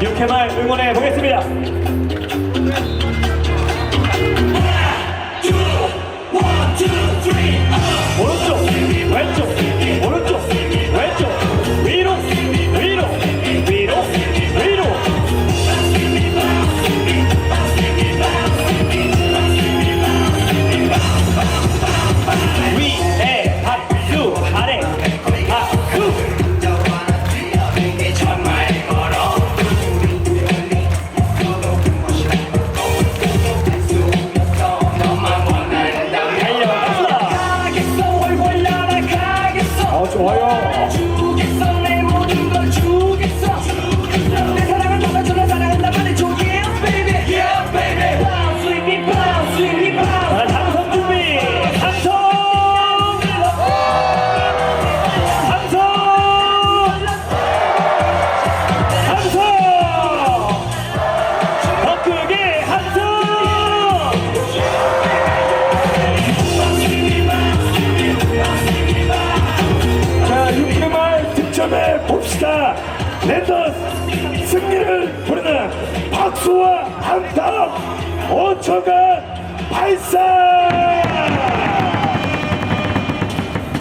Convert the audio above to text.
6회말 응원해 보겠습니다. 좋아요. 랜더스 승리를 부르는 박수와 함성 5초간 발사!